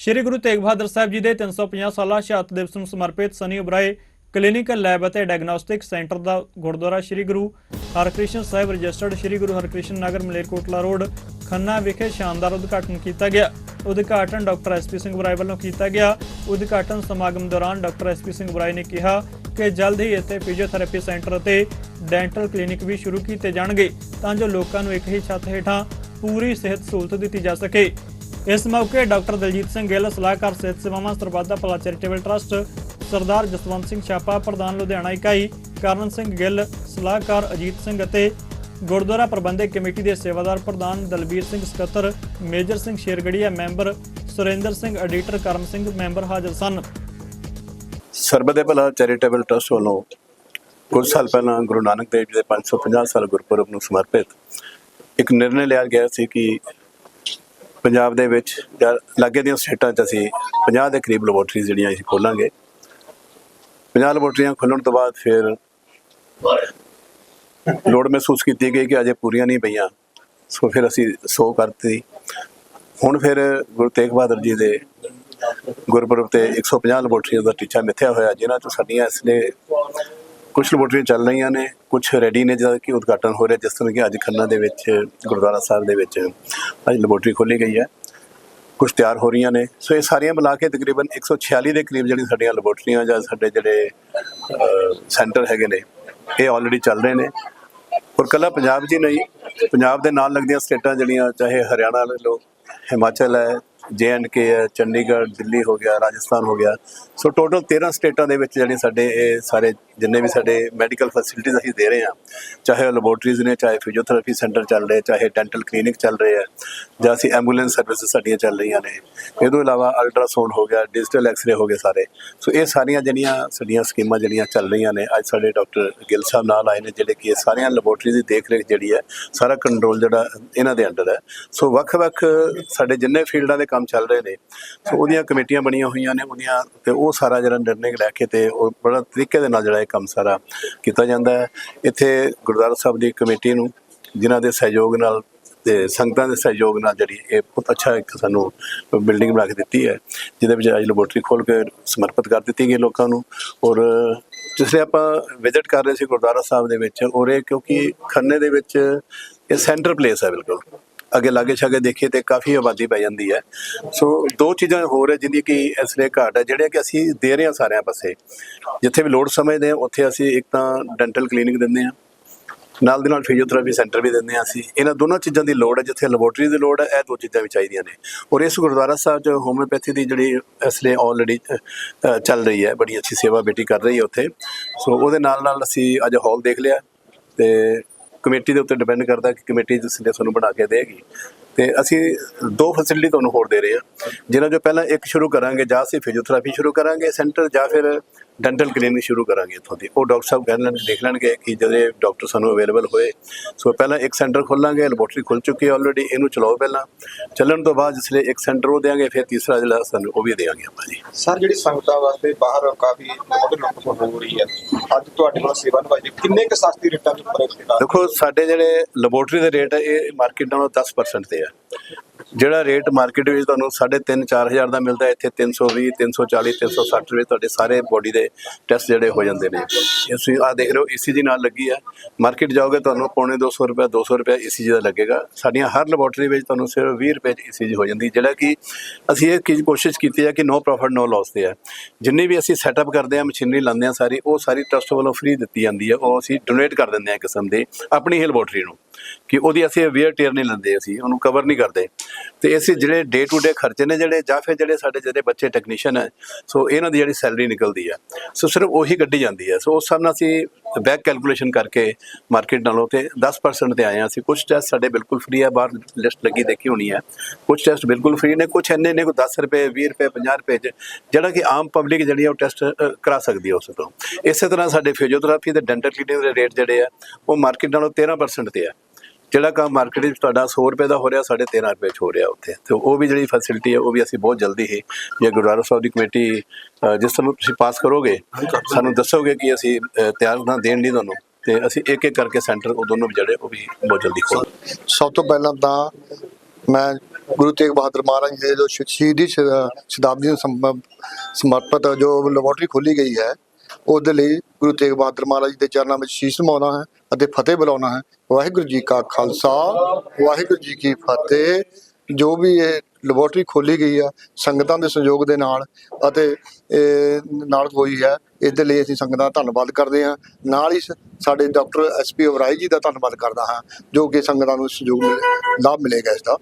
ਸ਼੍ਰੀ ਗੁਰੂ ਤੇਗ ਬਹਾਦਰ ਸਾਹਿਬ ਜੀ ਦੇ 350 ਸਾਲਾ ਸ਼ਹਾਦਤ ਦਿਵਸ ਨੂੰ ਸਮਰਪਿਤ ਸਨੀ ਉਬਰਾਏ ਕਲੀਨਿਕਲ ਲੈਬ ਅਤੇ ਡਾਇਗਨੋਸਟਿਕ ਸੈਂਟਰ ਦਾ ਗੁਰਦੁਆਰਾ ਸ਼੍ਰੀ ਗੁਰੂ ਹਰਕ੍ਰਿਸ਼ਨ ਸਾਹਿਬ ਰਜਿਸਟਰਡ ਸ਼੍ਰੀ ਗੁਰੂ ਹਰਕ੍ਰਿਸ਼ਨ ਨਗਰ ਮਲੇਰਕੋਟਲਾ ਰੋਡ, ਖੰਨਾ ਵਿਖੇ ਸ਼ਾਨਦਾਰ ਉਦਘਾਟਨ ਕੀਤਾ ਗਿਆ। ਉਦਘਾਟਨ ਡਾਕਟਰ ਐਸਪੀ ਸਿੰਘ ਬਰਾਏ ਵੱਲੋਂ ਕੀਤਾ ਗਿਆ। ਉਦਘਾਟਨ ਸਮਾਗਮ ਦੌਰਾਨ ਡਾਕਟਰ ਐਸਪੀ ਸਿੰਘ ਬਰਾਏ ਨੇ ਕਿਹਾ ਕਿ ਜਲਦ ਹੀ ਇੱਥੇ ਫਿਜ਼ੀਓਥੈਰੇਪੀ ਸੈਂਟਰ ਅਤੇ ਡੈਂਟਲ ਕਲੀਨਿਕ ਵੀ ਸ਼ੁਰੂ ਕੀਤੇ ਜਾਣਗੇ ਤਾਂ ਜੋ ਲੋਕਾਂ ਨੂੰ ਇੱਕ ਹੀ ਛੱਤ ਹੇਠਾਂ ਪੂਰੀ ਸਿਹਤ ਸਹੂਲਤ ਦਿੱਤੀ ਜਾ ਸਕੇ। ਇਸ ਮੌਕੇ ਡਾਕਟਰ ਦਲਜੀਤ ਸਿੰਘ ਗਿੱਲ, ਸਲਾਹਕਾਰ ਸਿਹਤ ਸੇਵਾਵਾਂ, ਸਰਬੱਤ ਭਲਾ ਚੈਰੀਟੇਬਲ ਟਰਸਟ ਸਰਦਾਰ ਜਸਵੰਤ ਸਿੰਘ ਛਾਪਾ, ਪ੍ਰਧਾਨ ਲੁਧਿਆਣਾ ਇਕਾਈ ਕਰਨ ਸਿੰਘ ਗਿੱਲ, ਸਲਾਹਕਾਰ ਅਜੀਤ ਸਿੰਘ ਅਤੇ ਗੁਰਦੁਆਰਾ ਪ੍ਰਬੰਧਕ ਕਮੇਟੀ ਦੇ ਸੇਵਾਦਾਰ ਪ੍ਰਧਾਨ ਦਲਬੀਰ ਸਿੰਘ ਸਕੱਤਰ, Major Singh Shergarhia member Surinder Singh, editor Karam Singh member ਹਾਜ਼ਰ ਸਨ। ਸਰਬਤ ਭਲਾ ਚੈਰੀਟੇਬਲ ਟਰਸਟ ਵੱਲੋਂ ਕੁਝ ਸਾਲ ਪਹਿਲਾਂ ਗੁਰੂ ਨਾਨਕ ਦੇਵ ਜੀ ਦੇ 550 ਸਾਲ ਗੁਰਪੁਰਬ ਨੂੰ ਸਮਰਪਿਤ ਇੱਕ ਨਿਰਣੇ ਲਿਆ ਗਿਆ ਸੀ ਕਿ ਪੰਜਾਬ ਦੇ ਵਿੱਚ ਜਾਂ ਲਾਗੇ ਦੀਆਂ ਸਟੇਟਾਂ 'ਚ ਅਸੀਂ 50 ਦੇ ਕਰੀਬ ਲੈਬੋਰਟਰੀਜ਼ ਜਿਹੜੀਆਂ ਅਸੀਂ ਖੋਲਾਂਗੇ। 50 ਲੈਬੋਰਟਰੀਆਂ ਖੁੱਲਣ ਤੋਂ ਬਾਅਦ ਫਿਰ ਲੋੜ ਮਹਿਸੂਸ ਕੀਤੀ ਗਈ ਕਿ ਅਜੇ ਪੂਰੀਆਂ ਨਹੀਂ ਪਈਆਂ। ਸੋ ਫਿਰ ਅਸੀਂ 100 ਕਰਤੀ। ਹੁਣ ਫਿਰ ਗੁਰੂ ਤੇਗ ਬਹਾਦਰ ਜੀ ਦੇ ਗੁਰਪੁਰਬ ਤੇ 150 ਲੈਬੋਰਟਰੀਆਂ ਦਾ ਟੀਚਾ ਮਿੱਥਿਆ ਹੋਇਆ, ਜਿਨ੍ਹਾਂ ਤੋਂ ਸਾਡੀਆਂ ਇਸ ਲਈ ਕੁਝ ਲੈਬੋਰਟਰੀਆਂ ਚੱਲ ਰਹੀਆਂ ਨੇ ਕੁਝ ਰੈਡੀ ਨੇ ਜਿਹਦਾ ਕਿ ਉਦਘਾਟਨ ਹੋ ਰਿਹਾ, ਜਿਸ ਤਰ੍ਹਾਂ ਕਿ ਅੱਜ ਖੰਨਾ ਦੇ ਵਿੱਚ, ਗੁਰਦੁਆਰਾ ਸਾਹਿਬ ਦੇ ਵਿੱਚ ਅੱਜ ਲੈਬੋਰਟਰੀ ਖੋਲੀ ਗਈ ਹੈ। ਕੁਝ ਤਿਆਰ ਹੋ ਰਹੀਆਂ ਨੇ। ਸੋ ਇਹ ਸਾਰੀਆਂ ਮਿਲਾ ਕੇ ਤਕਰੀਬਨ 146 ਦੇ ਕਰੀਬ ਜਿਹੜੀਆਂ ਸਾਡੀਆਂ ਲੈਬੋਰਟਰੀਆਂ ਜਾਂ ਸਾਡੇ ਜਿਹੜੇ ਸੈਂਟਰ ਹੈਗੇ ਨੇ, ਇਹ ਆਲਰੇਡੀ ਚੱਲ ਰਹੇ ਨੇ। ਔਰ ਕੱਲਾ ਪੰਜਾਬ 'ਚ ਹੀ ਨਹੀਂ, ਪੰਜਾਬ ਦੇ ਨਾਲ ਲੱਗਦੀਆਂ ਸਟੇਟਾਂ ਜਿਹੜੀਆਂ, ਚਾਹੇ ਹਰਿਆਣਾ ਲੈ ਲਓ ਹਿਮਾਚਲ ਹੈ ਜੇ ਐਂਡ ਕੇ ਹੈ, ਚੰਡੀਗੜ੍ਹ, ਦਿੱਲੀ ਹੋ ਗਿਆ, ਰਾਜਸਥਾਨ ਹੋ ਗਿਆ। ਸੋ ਟੋਟਲ 13 ਸਟੇਟਾਂ ਦੇ ਵਿੱਚ ਜਿਹੜੇ ਸਾਡੇ ਇਹ ਸਾਰੇ ਜਿੰਨੇ ਵੀ ਸਾਡੇ ਮੈਡੀਕਲ ਫੈਸਿਲਿਟੀਜ਼ ਅਸੀਂ ਦੇ ਰਹੇ ਹਾਂ, ਚਾਹੇ ਲੈਬੋਰਟਰੀਜ਼ ਨੇ, ਚਾਹੇ ਫਿਜ਼ੀਓਥੈਰੇਪੀ ਸੈਂਟਰ ਚੱਲ ਰਹੇ, ਚਾਹੇ ਡੈਂਟਲ ਕਲੀਨਿਕ ਚੱਲ ਰਹੇ ਆ ਜਾਂ ਅਸੀਂ ਐਂਬੂਲੈਂਸ ਸਰਵਿਸ ਸਾਡੀਆਂ ਚੱਲ ਰਹੀਆਂ ਨੇ। ਇਹ ਤੋਂ ਇਲਾਵਾ ਅਲਟਰਾਸਾਊਂਡ ਹੋ ਗਿਆ ਡਿਜੀਟਲ ਐਕਸ-ਰੇ ਹੋ ਗਏ ਸਾਰੇ। ਸੋ ਇਹ ਸਾਰੀਆਂ ਜਿਹੜੀਆਂ ਸਾਡੀਆਂ ਸਕੀਮਾਂ ਜਿਹੜੀਆਂ ਚੱਲ ਰਹੀਆਂ ਨੇ, ਅੱਜ ਸਾਡੇ ਡਾਕਟਰ ਗਿੱਲ ਸਾਹਿਬ ਨਾਲ ਆਏ ਨੇ, ਜਿਹੜੇ ਕਿ ਇਹ ਸਾਰੀਆਂ ਲੈਬੋਰਟਰੀਜ਼ ਦੀ ਦੇਖ ਰੇਖ ਜਿਹੜੀ ਹੈ, ਸਾਰਾ ਕੰਟਰੋਲ ਜਿਹੜਾ ਇਹਨਾਂ ਦੇ ਅੰਡਰ ਹੈ। ਸੋ ਵੱਖ-ਵੱਖ ਸਾਡੇ ਜਿੰਨੇ ਫੀਲਡਾਂ ਦੇ ਕੰਮ ਕੰਮ ਚੱਲ ਰਹੇ ਨੇ। ਸੋ ਉਹਦੀਆਂ ਕਮੇਟੀਆਂ ਬਣੀਆਂ ਹੋਈਆਂ ਨੇ, ਉਹਦੀਆਂ ਤੇ ਉਹ ਸਾਰਾ ਜਿਹੜਾ ਨਿਰਣੇ ਲੈ ਕੇ ਤੇ ਉਹ ਬੜਾ ਤਰੀਕੇ ਦੇ ਨਾਲ ਜਿਹੜਾ ਇਹ ਕੰਮ ਸਾਰਾ ਕੀਤਾ ਜਾਂਦਾ ਹੈ। ਇੱਥੇ ਗੁਰਦੁਆਰਾ ਸਾਹਿਬ ਦੀ ਕਮੇਟੀ ਨੂੰ, ਜਿਨ੍ਹਾਂ ਦੇ ਸਹਿਯੋਗ ਨਾਲ ਤੇ ਸੰਗਤਾਂ ਦੇ ਸਹਿਯੋਗ ਨਾਲ ਜਿਹੜੀ ਇਹ ਬਹੁਤ ਅੱਛਾ ਇੱਕ ਸਾਨੂੰ ਬਿਲਡਿੰਗ ਬਣਾ ਕੇ ਦਿੱਤੀ ਹੈ, ਜਿਹਦੇ ਵਿੱਚ ਅੱਜ ਲੈਬੋਰਟਰੀ ਖੋਲ ਕੇ ਸਮਰਪਿਤ ਕਰ ਦਿੱਤੀ ਗਈ ਲੋਕਾਂ ਨੂੰ। ਔਰ ਜਿਸਲੇ ਆਪਾਂ ਵਿਜ਼ਿਟ ਕਰ ਰਹੇ ਸੀ ਗੁਰਦੁਆਰਾ ਸਾਹਿਬ ਦੇ ਵਿੱਚ, ਔਰ ਇਹ ਕਿਉਂਕਿ ਖੰਨੇ ਦੇ ਵਿੱਚ ਇਹ ਸੈਂਟਰ ਪਲੇਸ ਹੈ ਬਿਲਕੁਲ। ਅੱਗੇ ਲਾਗੇ ਛਾਗੇ ਦੇਖੀਏ ਤੇ ਕਾਫੀ ਆਬਾਦੀ ਪੈ ਜਾਂਦੀ ਹੈ। ਸੋ ਦੋ ਚੀਜ਼ਾਂ ਹੋਰ ਹੈ ਜਿੰਦੀ ਕਿ ਇਸ ਲਈ ਘਾਟ ਹੈ ਜਿਹੜੇ ਕਿ ਅਸੀਂ ਦੇ ਰਹੇ ਹਾਂ ਸਾਰਿਆਂ ਪਾਸੇ। ਜਿੱਥੇ ਵੀ ਲੋੜ ਸਮਝਦੇ ਹਾਂ, ਉੱਥੇ ਅਸੀਂ ਇੱਕ ਤਾਂ ਡੈਂਟਲ ਕਲੀਨਿਕ ਦਿੰਦੇ ਹਾਂ। ਨਾਲ ਦੀ ਨਾਲ ਫਿਜ਼ੀਓਥੈਰੇਪੀ ਸੈਂਟਰ ਵੀ ਦਿੰਦੇ ਹਾਂ ਅਸੀਂ। ਇਹਨਾਂ ਦੋਨਾਂ ਚੀਜ਼ਾਂ ਦੀ ਲੋੜ ਹੈ, ਜਿੱਥੇ ਲੈਬੋਰਟਰੀ ਦੀ ਲੋੜ ਹੈ, ਇਹ ਦੋ ਚੀਜ਼ਾਂ ਵੀ ਚਾਹੀਦੀਆਂ ਨੇ। ਔਰ ਇਸ ਗੁਰਦੁਆਰਾ ਸਾਹਿਬ 'ਚ ਹੋਮਿਓਪੈਥੀ ਦੀ ਜਿਹੜੀ ਇਸ ਲਈ ਆਲਰੇਡੀ ਚੱਲ ਰਹੀ ਹੈ, ਬੜੀ ਅੱਛੀ ਸੇਵਾ ਬੇਟੀ ਕਰ ਰਹੀ ਹੈ ਉੱਥੇ। ਸੋ ਉਹਦੇ ਨਾਲ ਨਾਲ ਅਸੀਂ ਅੱਜ ਹਾਲ ਦੇਖ ਲਿਆ ਤੇ ਕਮੇਟੀ ਦੇ ਉੱਤੇ ਡਿਪੈਂਡ ਕਰਦਾ ਕਿ ਕਮੇਟੀ ਜਿਸ ਨੇ ਤੁਹਾਨੂੰ ਬਣਾ ਕੇ ਦੇਗੀ। ਤੇ ਅਸੀਂ ਦੋ ਫੈਸਿਲਿਟੀ ਤੁਹਾਨੂੰ ਹੋਰ ਦੇ ਰਹੇ ਹਾਂ। ਜਿਹਨਾਂ ਜੋ ਪਹਿਲਾਂ ਇੱਕ ਸ਼ੁਰੂ ਕਰਾਂਗੇ, ਜਾਂ ਅਸੀਂ ਫਿਜ਼ੀਓਥੈਰੇਪੀ ਸ਼ੁਰੂ ਕਰਾਂਗੇ ਸੈਂਟਰ ਜਾਂ ਫਿਰ ਡੈਂਟਲ ਕਲੀਨਿਕ ਸ਼ੁਰੂ ਕਰਾਂਗੇ ਇੱਥੋਂ ਦੀ। ਉਹ ਡਾਕਟਰ ਸਾਹਿਬ ਕਹਿ ਲੈਣ ਦੇਖ ਲੈਣਗੇ ਕਿ ਜਿਹੜੇ ਡਾਕਟਰ ਸਾਨੂੰ ਅਵੇਲੇਬਲ ਹੋਏ ਸੋ ਪਹਿਲਾਂ ਇੱਕ ਸੈਂਟਰ ਖੋਲਾਂਗੇ ਲੈਬੋਰਟਰੀ ਖੁੱਲ ਚੁੱਕੀ ਹੈ ਆਲਰੇਡੀ ਇਹਨੂੰ ਚਲਾਓ ਪਹਿਲਾਂ। ਚੱਲਣ ਤੋਂ ਬਾਅਦ ਜਿਸਲੇ ਇੱਕ ਸੈਂਟਰ ਉਹ ਦੇਾਂਗੇ ਫਿਰ ਤੀਸਰਾ ਜਿਹੜਾ ਸਾਨੂੰ ਉਹ ਵੀ ਦੇਾਂਗੇ ਆਪਾਂ ਜੀ। ਸਰ ਜਿਹੜੀ ਸੰਗਤਾਂ ਵਾਸਤੇ ਬਾਹਰ ਕਾਫੀ ਬਹੁਤ ਲੁੱਟ ਹੋ ਰਹੀ ਹੈ ਅੱਜ ਤੁਹਾਡੇ ਕੋਲ ਸੇਵਾ ਨਿਭਾਈ ਜੀ ਕਿੰਨੇ ਕੁ ਸਸਤੀ ਰੇਟਾਂ ਦੇ ਉੱਪਰ ਦੇਖੋ ਸਾਡੇ ਜਿਹੜੇ ਲੈਬੋਰਟਰੀ ਦੇ ਰੇਟ ਇਹ ਮਾਰਕੀਟ ਨਾਲੋਂ 10% ਤੇ ਹੈ। ਜਿਹੜਾ ਰੇਟ ਮਾਰਕੀਟ ਵਿੱਚ ਤੁਹਾਨੂੰ 3.5 4000 ਦਾ ਮਿਲਦਾ ਹੈ, ਇੱਥੇ 320 340 360 ਰੁਪਏ ਤੁਹਾਡੇ ਸਾਰੇ ਬੋਡੀ ਦੇ ਟੈਸਟ ਜਿਹੜੇ ਹੋ ਜਾਂਦੇ ਨੇ। ਤੁਸੀਂ ਆ ਦੇਖ ਰਹੇ ਹੋ ECG ਨਾਲ ਲੱਗੀ ਹੈ ਮਾਰਕੀਟ ਜਾਓਗੇ ਤੁਹਾਨੂੰ ਪੌਣੇ 200 ਰੁਪਏ 200 ਰੁਪਏ ECG ਦਾ ਲੱਗੇਗਾ। ਸਾਡੀਆਂ ਹਰ ਲੈਬੋਰਟਰੀ ਵਿੱਚ ਤੁਹਾਨੂੰ ਸਿਰਫ 20 ਰੁਪਏ 'ਚ ECG ਹੋ ਜਾਂਦੀ ਜਿਹੜਾ ਕਿ ਅਸੀਂ ਇਹ ਕੀ ਕੋਸ਼ਿਸ਼ ਕੀਤੀ ਹੈ ਕਿ ਨੋ ਪ੍ਰੋਫਿਟ ਨੋ ਲਾਸ ਤੇ ਹੈ ਜਿੰਨੀ ਵੀ ਅਸੀਂ ਸੈਟਅਪ ਕਰਦੇ ਹਾਂ ਮਸ਼ੀਨਰੀ ਲਾਉਂਦੇ ਹਾਂ ਸਾਰੀ ਉਹ ਸਾਰੀ ਟਰਸਟ ਵੱਲੋਂ ਫ੍ਰੀ ਦਿੱਤੀ ਜਾਂਦੀ ਹੈ ਉਹ ਅਸੀਂ ਡੋਨੇਟ ਕਰ ਦਿੰਦੇ ਹਾਂ ਕਿਸਮ ਦੇ ਆਪਣੀ ਹੀ ਲੈਬੋਰਟਰੀ ਨੂੰ। ਕਿ ਉਹਦੀ ਅਸੀਂ ਵੇਅਰ ਟੇਅਰ ਨਹੀਂ ਲੈਂਦੇ, ਅਸੀਂ ਉਹਨੂੰ ਕਵਰ ਨਹੀਂ ਕਰਦੇ। ਤੇ ਅਸੀਂ ਜਿਹੜੇ ਡੇ ਟੂ ਡੇ ਖਰਚੇ ਨੇ ਜਿਹੜੇ, ਜਾਂ ਫਿਰ ਜਿਹੜੇ ਸਾਡੇ ਜਿਹੜੇ ਬੱਚੇ ਟੈਕਨੀਸ਼ੀਅਨ ਹੈ, ਸੋ ਇਹਨਾਂ ਦੀ ਜਿਹੜੀ ਸੈਲਰੀ ਨਿਕਲਦੀ ਹੈ ਸੋ ਸਿਰਫ ਉਹੀ ਕੱਢੀ ਜਾਂਦੀ ਹੈ ਸੋ ਉਸ ਹਿਸਾਬ ਨਾਲ ਅਸੀਂ ਬੈਕ ਕੈਲਕੂਲੇਸ਼ਨ ਕਰਕੇ ਮਾਰਕੀਟ ਨਾਲੋਂ ਤੇ 10% ਤੇ ਆਏ ਹਾਂ ਅਸੀਂ। ਕੁਝ ਟੈਸਟ ਸਾਡੇ ਬਿਲਕੁਲ ਫ੍ਰੀ ਹੈ ਬਾਹਰ ਲਿਸਟ ਲੱਗੀ ਦੇਖੀ ਹੋਣੀ ਹੈ ਕੁਝ ਟੈਸਟ ਬਿਲਕੁਲ ਫ੍ਰੀ ਨੇ ਕੁਝ ਇੰਨੇ ਨੇ, ਕੋਈ 10 ਰੁਪਏ 20 ਰੁਪਏ 50 ਰੁਪਏ 'ਚ, ਜਿਹੜਾ ਕਿ ਆਮ ਪਬਲਿਕ ਜਿਹੜੀ ਹੈ ਉਹ ਟੈਸਟ ਕਰਾ ਸਕਦੀ ਹੈ ਉਸ ਤੋਂ। ਇਸੇ ਤਰ੍ਹਾਂ ਸਾਡੇ ਫਿਜ਼ੀਓਥੈਰੇਪੀ ਤੇ ਡੈਂਟਲ ਕਲੀਨਿਕ ਦੇ ਰੇਟ ਜਿਹੜੇ ਆ, ਉਹ ਮਾਰਕੀਟ ਨਾਲੋਂ 13% ਤੇ ਆ। ਜਿਹੜਾ ਕੰਮ ਮਾਰਕੀਟ ਵਿੱਚ ਤੁਹਾਡਾ 100 ਰੁਪਏ ਦਾ ਹੋ ਰਿਹਾ ਸਾਡੇ 13 ਰੁਪਏ 'ਚ ਹੋ ਰਿਹਾ ਉੱਥੇ। ਤੇ ਉਹ ਵੀ ਜਿਹੜੀ ਫੈਸਿਲਿਟੀ ਹੈ, ਉਹ ਵੀ ਅਸੀਂ ਬਹੁਤ ਜਲਦੀ ਹੀ, ਜੇ ਗੁਰਦੁਆਰਾ ਸਾਹਿਬ ਦੀ ਕਮੇਟੀ ਜਿਸ ਸਮੇਂ ਤੁਸੀਂ ਪਾਸ ਕਰੋਗੇ, ਸਾਨੂੰ ਦੱਸੋਗੇ ਕਿ ਅਸੀਂ ਤਿਆਰ ਨਾ ਦੇਣ ਲਈ ਤੁਹਾਨੂੰ, ਤੇ ਅਸੀਂ ਇੱਕ ਇੱਕ ਕਰਕੇ ਸੈਂਟਰ ਉਹ ਦੋਨੋਂ ਜਿਹੜੇ, ਉਹ ਵੀ ਬਹੁਤ ਜਲਦੀ ਖੋਲ ਸਭ ਤੋਂ ਪਹਿਲਾਂ ਤਾਂ ਮੈਂ ਗੁਰੂ ਤੇਗ ਬਹਾਦਰ ਮਹਾਰਾਜ ਜੀ ਦੇ ਜੋ ਸ਼ਹੀਦੀ ਸ਼- ਸ਼ਤਾਬਦੀ ਨੂੰ ਸਮਰਪਿਤ ਜੋ ਲੈਬੋਰਟਰੀ ਖੋਲੀ ਗਈ ਹੈ ਉਹਦੇ ਲਈ ਗੁਰੂ ਤੇਗ ਬਹਾਦਰ ਮਹਾਰਾਜ ਜੀ ਦੇ ਚਰਨਾਂ ਵਿੱਚ ਸ਼ੀਸ਼ ਨਵਾਉਣਾ ਹੈ ਅਤੇ ਫਤਿਹ ਬੁਲਾਉਣਾ ਹੈ। ਵਾਹਿਗੁਰੂ ਜੀ ਕਾ ਖਾਲਸਾ, ਵਾਹਿਗੁਰੂ ਜੀ ਕੀ ਫਤਿਹ। ਜੋ ਵੀ ਇਹ ਲੈਬੋਰਟਰੀ ਖੋਲੀ ਗਈ ਆ ਸੰਗਤਾਂ ਦੇ ਸਹਿਯੋਗ ਦੇ ਨਾਲ ਅਤੇ ਨਾਲ ਹੋਈ ਹੈ ਇਸ ਦੇ ਲਈ ਅਸੀਂ ਸੰਗਤਾਂ ਦਾ ਧੰਨਵਾਦ ਕਰਦੇ ਹਾਂ। ਨਾਲ ਹੀ ਸ- ਸਾਡੇ ਡਾਕਟਰ ਐਸਪੀ ਅਵਰਾਈ ਜੀ ਦਾ ਧੰਨਵਾਦ ਕਰਦਾ ਹਾਂ, ਜੋ ਕਿ ਸੰਗਤਾਂ ਨੂੰ ਸਹਿਯੋਗ ਮਿਲੇ, ਲਾਭ ਮਿਲੇਗਾ ਇਸ ਦਾ।